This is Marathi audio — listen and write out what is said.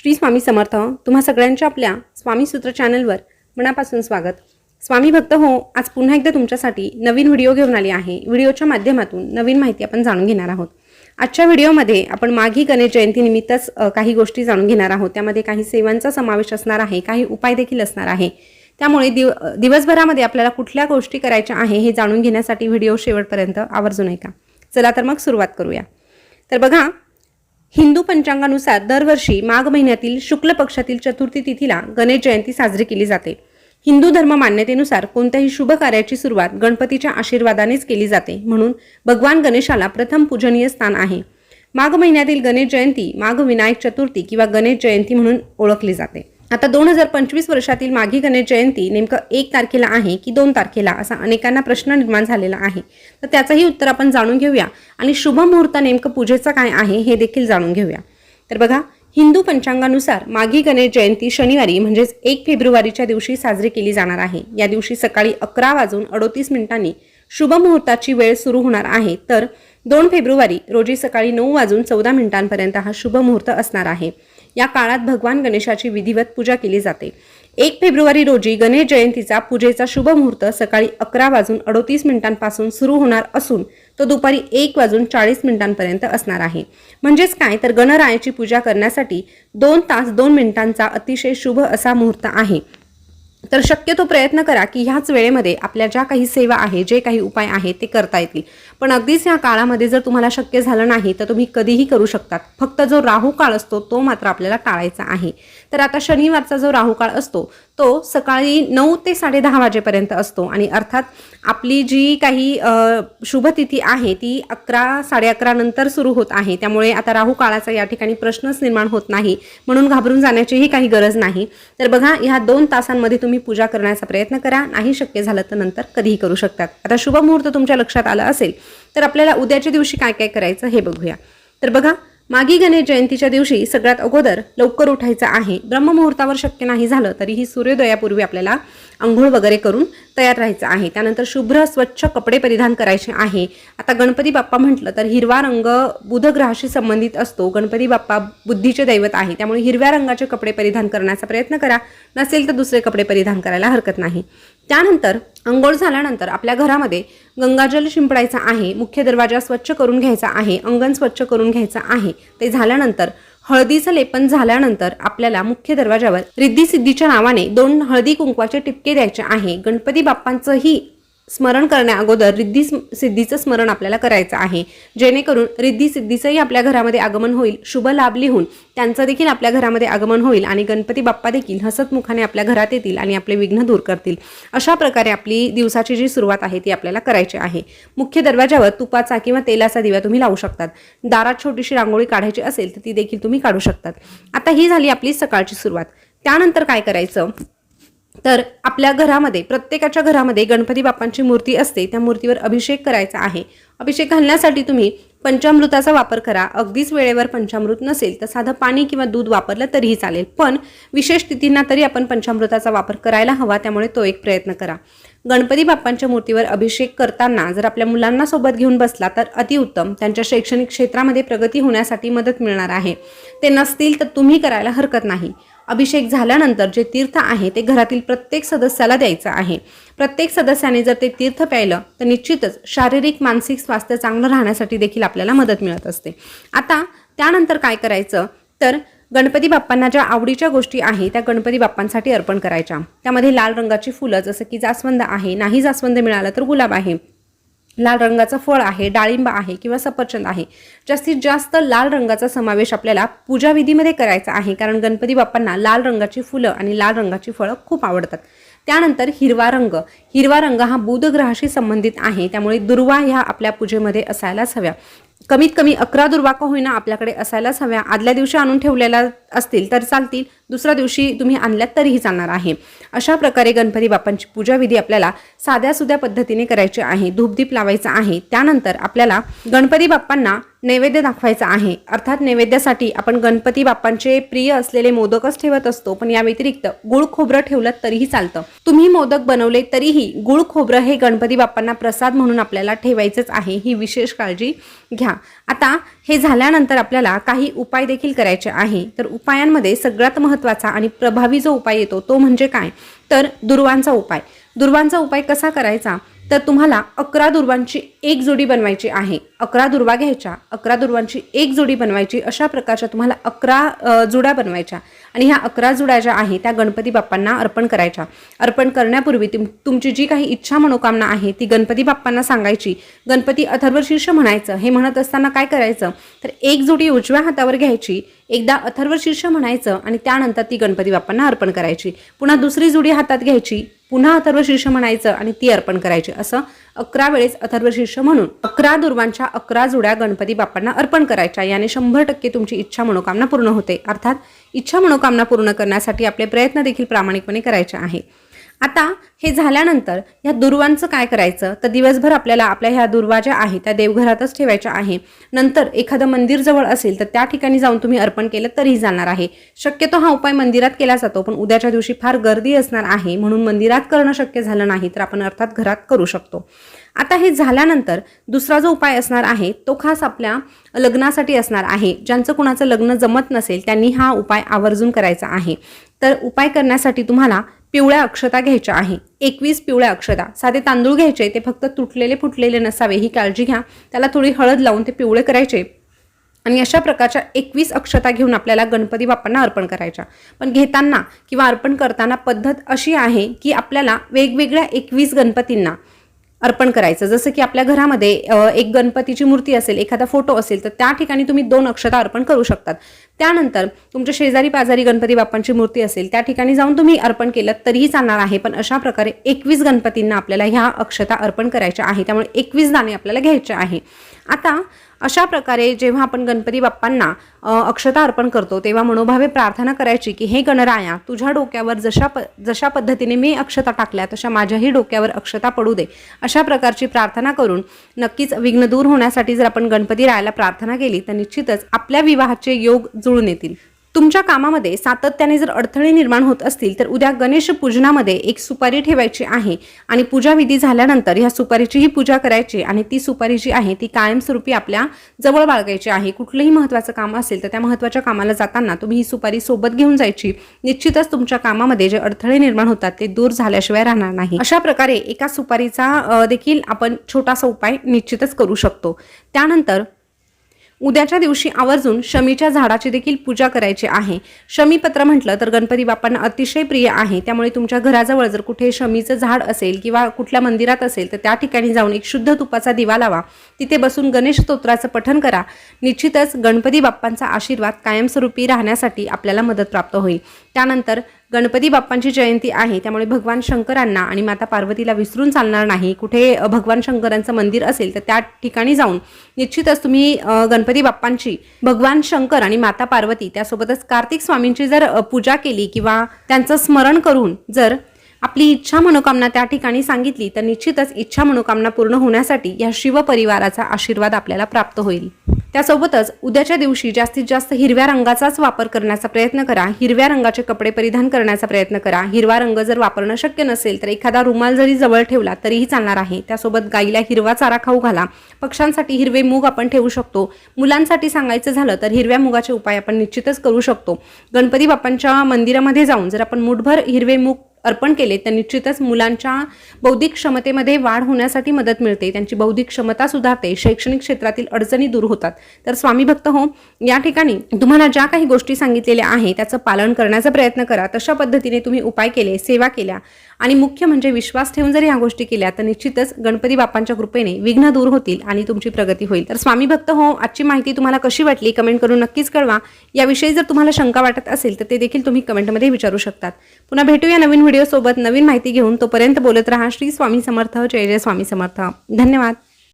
श्री स्वामी समर्थ तुम्हा सगळ्यांच्या आपल्या स्वामी सूत्र चॅनलवर मनापासून स्वागत. स्वामी भक्त हो आज पुन्हा एकदा तुमच्यासाठी नवीन व्हिडिओ घेऊन आली आहे. व्हिडिओच्या माध्यमातून नवीन माहिती आपण जाणून घेणार आहोत. आजच्या व्हिडिओमध्ये आपण माघी गणेश जयंतीनिमित्तच काही गोष्टी जाणून घेणार आहोत. त्यामध्ये काही सेवांचा समावेश असणार आहे काही उपाय देखील असणार आहे. त्यामुळे दिव दिवसभरामध्ये आपल्याला कुठल्या गोष्टी करायच्या आहे हे जाणून घेण्यासाठी व्हिडिओ शेवटपर्यंत आवर्जून ऐका. चला तर मग सुरुवात करूया. तर बघा हिंदू पंचांगानुसार दरवर्षी माघ महिन्यातील शुक्ल पक्षातील चतुर्थी तिथीला गणेश जयंती साजरी केली जाते. हिंदू धर्म मान्यतेनुसार कोणत्याही शुभ कार्याची सुरुवात गणपतीच्या आशीर्वादानेच केली जाते म्हणून भगवान गणेशाला प्रथम पूजनीय स्थान आहे. माघ महिन्यातील गणेश जयंती माघ विनायक चतुर्थी किंवा गणेश जयंती म्हणून ओळखली जाते. आता दोन हजार पंचवीस वर्षातील माघी गणेश जयंती नेमकं एक तारखेला आहे की दोन तारखेला असा अनेकांना प्रश्न निर्माण झालेला आहे. तर त्याचंही उत्तर आपण जाणून घेऊया. आणि शुभ मुहूर्त नेमकं पूजेचं काय आहे हे देखील जाणून घेऊया. तर बघा हिंदू पंचांगानुसार माघी गणेश जयंती शनिवारी म्हणजेच एक फेब्रुवारीच्या दिवशी साजरी केली जाणार आहे. या दिवशी सकाळी अकरा वाजून अडोतीस मिनिटांनी शुभ मुहूर्ताची वेळ सुरू होणार आहे. तर दोन फेब्रुवारी रोजी सकाळी नऊ वाजून चौदा मिनिटांपर्यंत हा शुभ मुहूर्त असणार आहे. या काळात भगवान गणेशाची विधिवत पूजा केली जाते. एक फेब्रुवारी रोजी गणेश जयंतीचा पूजेचा शुभ मुहूर्त सकाळी अकरा वाजून अडोतीस मिनिटांपासून सुरू होणार असून तो दुपारी एक वाजून चाळीस मिनिटांपर्यंत असणार आहे. म्हणजेच काय? तर गणरायाची पूजा करण्यासाठी दोन तास दोन मिनिटांचा अतिशय शुभ असा मुहूर्त आहे. तर शक्यतो प्रयत्न करा की ह्याच वेळेमध्ये आपल्या ज्या काही सेवा आहे जे काही उपाय आहे ते करता येतील. पण अगदीच ह्या काळामध्ये जर तुम्हाला शक्य झालं नाही तर तुम्ही कधीही करू शकतात. फक्त जो राहू काळ असतो तो मात्र आपल्याला टाळायचा आहे. तर आता शनिवारचा जो राहू काळ असतो तो सकाळी नऊ ते साडेदहा वाजेपर्यंत असतो. आणि अर्थात आपली जी काही शुभतिथी आहे ती अकरा साडे अकरा नंतर सुरू होत आहे. त्यामुळे आता राहू काळाचा या ठिकाणी प्रश्नच निर्माण होत नाही. म्हणून घाबरून जाण्याचीही काही गरज नाही. तर बघा ह्या दोन तासांमध्ये तुम्ही पूजा करण्याचा प्रयत्न करा. नाही शक्य झालं तर नंतर कधीही करू शकतात. आता शुभ मुहूर्त तुमच्या लक्षात आलं असेल तर आपल्याला उद्याच्या दिवशी काय काय करायचं हे बघूया. तर बघा मागी गणेश जयंतीच्या दिवशी सगळ्यात अगोदर लवकर उठायचं आहे. ब्रह्ममुहूर्तावर शक्य नाही झालं तरीही सूर्योदयापूर्वी आपल्याला आंघोळ वगैरे करून तयार राहायचं आहे. त्यानंतर शुभ्र स्वच्छ कपडे परिधान करायचे आहे. आता गणपती बाप्पा म्हटलं तर हिरवा रंग बुधग्रहाशी संबंधित असतो. गणपती बाप्पा बुद्धीचे दैवत आहे. त्यामुळे हिरव्या रंगाचे कपडे परिधान करण्याचा प्रयत्न करा. नसेल तर दुसरे कपडे परिधान करायला हरकत नाही. त्यानंतर अंघोळ झाल्यानंतर आपल्या घरामध्ये गंगाजल शिंपडायचं आहे मुख्य दरवाजा स्वच्छ करून घ्यायचा आहे अंगण स्वच्छ करून घ्यायचं आहे ते झाल्यानंतर हळदीचं लेपन झाल्यानंतर आपल्याला मुख्य दरवाजावर रिद्धी सिद्धीच्या नावाने दोन हळदी कुंकवाचे टिपके द्यायचे आहे. गणपती बाप्पांचंही स्मरण करण्याअगोदर रिद्धी सिद्धीचं स्मरण आपल्याला करायचं आहे. जेणेकरून रिद्धी सिद्धीचंही आपल्या घरामध्ये आगमन होईल शुभ लाभ लिहून त्यांचं देखील आपल्या घरामध्ये आगमन होईल आणि गणपती बाप्पा देखील हसतमुखाने आपल्या घरात येतील आणि आपले विघ्न दूर करतील. अशा प्रकारे आपली दिवसाची जी सुरुवात आहे ती आपल्याला करायची आहे. मुख्य दरवाजावर तुपाचा किंवा तेलाचा दिवा तुम्ही लावू शकतात. दारात छोटीशी रांगोळी काढायची असेल तर ती देखील तुम्ही काढू शकतात. आता ही झाली आपली सकाळची सुरुवात. त्यानंतर काय करायचं? तर आपल्या घरामध्ये प्रत्येकाच्या घरामध्ये गणपती बाप्पांची मूर्ती असते. त्या मूर्तीवर अभिषेक करायचा आहे. अभिषेक घालण्यासाठी तुम्ही पंचामृताचा वापर करा. अगदीच वेळेवर पंचामृत नसेल तर साधं पाणी किंवा दूध वापरलं तरीही चालेल. पण विशेष तिथींना तरी आपण पंचामृताचा वापर करायला हवा. त्यामुळे तो एक प्रयत्न करा. गणपती बाप्पांच्या मूर्तीवर अभिषेक करताना जर आपल्या मुलांना सोबत घेऊन बसला तर अतिउत्तम त्यांच्या शैक्षणिक क्षेत्रामध्ये प्रगती होण्यासाठी मदत मिळणार आहे. ते नसतील तर तुम्ही करायला हरकत नाही. अभिषेक झाल्यानंतर जे तीर्थ आहे ते घरातील प्रत्येक सदस्याला द्यायचं आहे. प्रत्येक सदस्याने जर ते तीर्थ प्यायलं तर निश्चितच शारीरिक मानसिक स्वास्थ्य चांगलं राहण्यासाठी देखील आपल्याला मदत मिळत असते. आता त्यानंतर काय करायचं? तर गणपती बाप्पांना ज्या आवडीच्या गोष्टी आहे त्या गणपती बाप्पांसाठी अर्पण करायच्या. त्यामध्ये लाल रंगाची फुलं जसं की जास्वंद आहे नाही जास्वंद मिळालं तर गुलाब आहे. लाल रंगाचं फळ आहे डाळिंब आहे किंवा सफरचंद आहे. जास्तीत जास्त लाल रंगाचा समावेश आपल्याला पूजाविधीमध्ये करायचा आहे. कारण गणपती बाप्पांना लाल रंगाची फुलं आणि लाल रंगाची फळं खूप आवडतात. त्यानंतर हिरवा रंग. हिरवा रंग हा बुध ग्रहाशी संबंधित आहे. त्यामुळे दुर्वा ह्या आपल्या पूजेमध्ये असायलाच हव्या. कमीत कमी अकरा दुर्वा का होईना आपल्याकडे असायलाच हव्या. आदल्या दिवशी आणून ठेवलेल्या असतील तर चालतील. दुसऱ्या दिवशी तुम्ही आणल्यात तरीही चालणार आहे. अशा प्रकारे गणपती बाप्पांची पूजाविधी आपल्याला साध्या सुध्या पद्धतीने करायची आहे. धूपदीप लावायचा आहे. त्यानंतर आपल्याला गणपती बाप्पांना नैवेद्य दाखवायचा आहे. अर्थात नैवेद्यासाठी आपण गणपती बाप्पांचे प्रिय असलेले मोदकच ठेवत असतो पण या व्यतिरिक्त गुळ खोबरं ठेवलं तरीही चालतं. तुम्ही मोदक बनवले तरीही गुळ खोबरं हे गणपती बाप्पांना प्रसाद म्हणून आपल्याला ठेवायचंच आहे. ही विशेष काळजी घ्या. आता हे झाल्यानंतर आपल्याला काही उपाय देखील करायचे आहे. तर उपायांमध्ये सगळ्यात महत्त्वाचा आणि प्रभावी जो उपाय येतो तो म्हणजे काय? तर दुर्वांचा उपाय. दुर्वांचा उपाय कसा करायचा? तर तुम्हाला अकरा दुर्वांची एक जोडी बनवायची आहे. अकरा दुर्वा घ्यायच्या अकरा दुर्वांची एक जोडी बनवायची अशा प्रकारच्या तुम्हाला अकरा जुड्या बनवायच्या. आणि ह्या अकरा जुड्या ज्या आहे त्या गणपती बाप्पांना अर्पण करायच्या. अर्पण करण्यापूर्वी तुम तुमची जी काही इच्छा मनोकामना आहे ती गणपती बाप्पांना सांगायची. गणपती अथर्वशीर्ष म्हणायचं. हे म्हणत असताना काय करायचं? तर एक जोडी उजव्या हातावर घ्यायची. एकदा अथर्वशीर्ष म्हणायचं आणि त्यानंतर ती गणपती बाप्पांना अर्पण करायची. पुन्हा दुसरी जुडी हातात घ्यायची. पुन्हा अथर्वशीर्ष म्हणायचं आणि ती अर्पण करायची. असं अकरा वेळेस अथर्वशीर्ष म्हणून अकरा दुर्वांच्या अकरा जुड्या गणपती बाप्पांना अर्पण करायच्या. याने शंभर टक्के तुमची इच्छा मनोकामना पूर्ण होते. अर्थात इच्छा मनोकामना पूर्ण करण्यासाठी आपले प्रयत्न देखील प्रामाणिकपणे करायचे आहे. आता हे झाल्यानंतर ह्या दुर्वांचं काय करायचं? तर दिवसभर आपल्याला आपल्या ह्या दुर्वा ज्या आहे त्या देवघरातच ठेवायच्या आहे. नंतर एखादं मंदिर जवळ असेल तर त्या ठिकाणी जाऊन तुम्ही अर्पण केलं तरीही जाणार आहे. शक्यतो हा उपाय मंदिरात केला जातो पण उद्याच्या दिवशी फार गर्दी असणार आहे म्हणून मंदिरात करणं शक्य झालं नाही तर आपण अर्थात घरात करू शकतो. आता हे झाल्यानंतर दुसरा जो उपाय असणार आहे तो खास आपल्या लग्नासाठी असणार आहे. ज्यांचं कुणाचं लग्न जमत नसेल त्यांनी हा उपाय आवर्जून करायचा आहे. तर उपाय करण्यासाठी तुम्हाला पिवळ्या अक्षता घ्यायच्या आहे. एकवीस पिवळ्या अक्षता. साधे तांदूळ घ्यायचे ते फक्त तुटलेले फुटलेले नसावे ही काळजी घ्या. त्याला थोडी हळद लावून ते पिवळे करायचे. आणि अशा प्रकारच्या एकवीस अक्षता घेऊन आपल्याला गणपती बाप्पांना अर्पण करायच्या. पण घेताना किंवा अर्पण करताना पद्धत अशी आहे की आपल्याला वेगवेगळ्या एकवीस गणपतींना अर्पण करायचं. जसं की आपल्या घरामध्ये एक गणपतीची मूर्ती असेल एखादा फोटो असेल तर त्या ठिकाणी तुम्ही दोन अक्षता अर्पण करू शकतात. त्यानंतर तुमच्या शेजारी पाजारी गणपती बाप्पांची मूर्ती असेल त्या ठिकाणी जाऊन तुम्ही अर्पण केलं तरीही चालणार आहे. पण अशा प्रकारे एकवीस गणपतींना आपल्याला ह्या अक्षता अर्पण करायच्या आहे. त्यामुळे एकवीस दाणे आपल्याला घ्यायचे आहे. आता अशा प्रकारे जेव्हा आपण गणपती बाप्पांना अक्षता अर्पण करतो तेव्हा मनोभावे प्रार्थना करायची की हे गणराया तुझ्या डोक्यावर जशा प जशा पद्धतीने मी अक्षता टाकल्या तशा माझ्याही डोक्यावर अक्षता पडू दे. अशा प्रकारची प्रार्थना करून नक्कीच विघ्न दूर होण्यासाठी जर आपण गणपती रायाला प्रार्थना केली तर निश्चितच आपल्या विवाहाचे योग जुळून येतील. तुमच्या कामामध्ये सातत्याने जर अडथळे निर्माण होत असतील तर उद्या गणेश पूजनामध्ये एक सुपारी ठेवायची आहे आणि पूजाविधी झाल्यानंतर ह्या सुपारीचीही पूजा करायची आणि ती सुपारी जी आहे ती कायमस्वरूपी आपल्या जवळ बाळगायची आहे. कुठलंही महत्त्वाचं काम असेल तर त्या महत्त्वाच्या कामाला जाताना तुम्ही ही सुपारी सोबत घेऊन जायची. निश्चितच तुमच्या कामामध्ये जे अडथळे निर्माण होतात ते दूर झाल्याशिवाय राहणार नाही. अशा प्रकारे एका सुपारीचा देखील आपण छोटासा उपाय निश्चितच करू शकतो. त्यानंतर उद्याच्या दिवशी आवर्जून शमीच्या झाडाची देखील पूजा करायची आहे. शमीपत्र म्हटलं तर गणपती बाप्पांना अतिशय प्रिय आहे. त्यामुळे तुमच्या घराजवळ जर कुठे शमीचं झाड असेल किंवा कुठल्या मंदिरात असेल तर त्या ठिकाणी जाऊन एक शुद्ध तुपाचा दिवा लावा. तिथे बसून गणेश स्तोत्राचं पठन करा. निश्चितच गणपती बाप्पांचा आशीर्वाद कायमस्वरूपी राहण्यासाठी आपल्याला मदत प्राप्त होईल. त्यानंतर गणपती बाप्पांची जयंती आहे त्यामुळे भगवान शंकरांना आणि माता पार्वतीला विसरून चालणार नाही. कुठे भगवान शंकरांचं मंदिर असेल तर त्या ठिकाणी जाऊन निश्चितच तुम्ही गणपती बाप्पांची भगवान शंकर आणि माता पार्वती त्यासोबतच कार्तिक स्वामींची जर पूजा केली किंवा त्यांचं स्मरण करून जर आपली इच्छा मनोकामना त्या ठिकाणी सांगितली तर निश्चितच इच्छा मनोकामना पूर्ण होण्यासाठी या शिवपरिवाराचा आशीर्वाद आपल्याला प्राप्त होईल. त्यासोबतच उद्याच्या दिवशी जास्तीत जास्त हिरव्या रंगाचाच वापर करण्याचा प्रयत्न करा. हिरव्या रंगाचे कपडे परिधान करण्याचा प्रयत्न करा. हिरवा रंग जर वापरणं शक्य नसेल तर एखादा रुमाल जरी जवळ ठेवला तरीही चालणार आहे. त्यासोबत गाईला हिरवा चारा खाऊ घाला. पक्ष्यांसाठी हिरवे मूग आपण ठेवू शकतो. मुलांसाठी सांगायचं झालं तर हिरव्या मुगाचे उपाय आपण निश्चितच करू शकतो. गणपती बाप्पांच्या मंदिरामध्ये जाऊन जर आपण मुठभर हिरवे मूग अर्पण केले तर निश्चितच मुलांच्या बौद्धिक क्षमतेमध्ये वाढ होण्यासाठी मदत मिळते. त्यांची बौद्धिक क्षमता सुधारते शैक्षणिक क्षेत्रातील अडचणी दूर होतात. तर स्वामी भक्त हो या ठिकाणी तुम्हाला ज्या काही गोष्टी सांगितलेल्या आहे त्याचं पालन करण्याचा प्रयत्न करा. तशा पद्धतीने तुम्ही उपाय केले सेवा केल्या. आणि मुख्य म्हणजे विश्वास ठेवून जर ह्या गोष्टी केल्या तर निश्चितच गणपती बाप्पांच्या कृपेने विघ्न दूर होतील आणि तुमची प्रगती होईल. तर स्वामी भक्त हो आजची माहिती तुम्हाला कशी वाटली कमेंट करून नक्कीच कळवा. याविषयी जर तुम्हाला शंका वाटत असेल तर ते देखील तुम्ही कमेंटमध्ये विचारू शकतात. पुन्हा भेटूया नवीन व्हिडिओसोबत. नवीन माहिती घेऊन तोपर्यंत बोलत राहा. श्री स्वामी समर्थ. जय जय स्वामी समर्थ. धन्यवाद.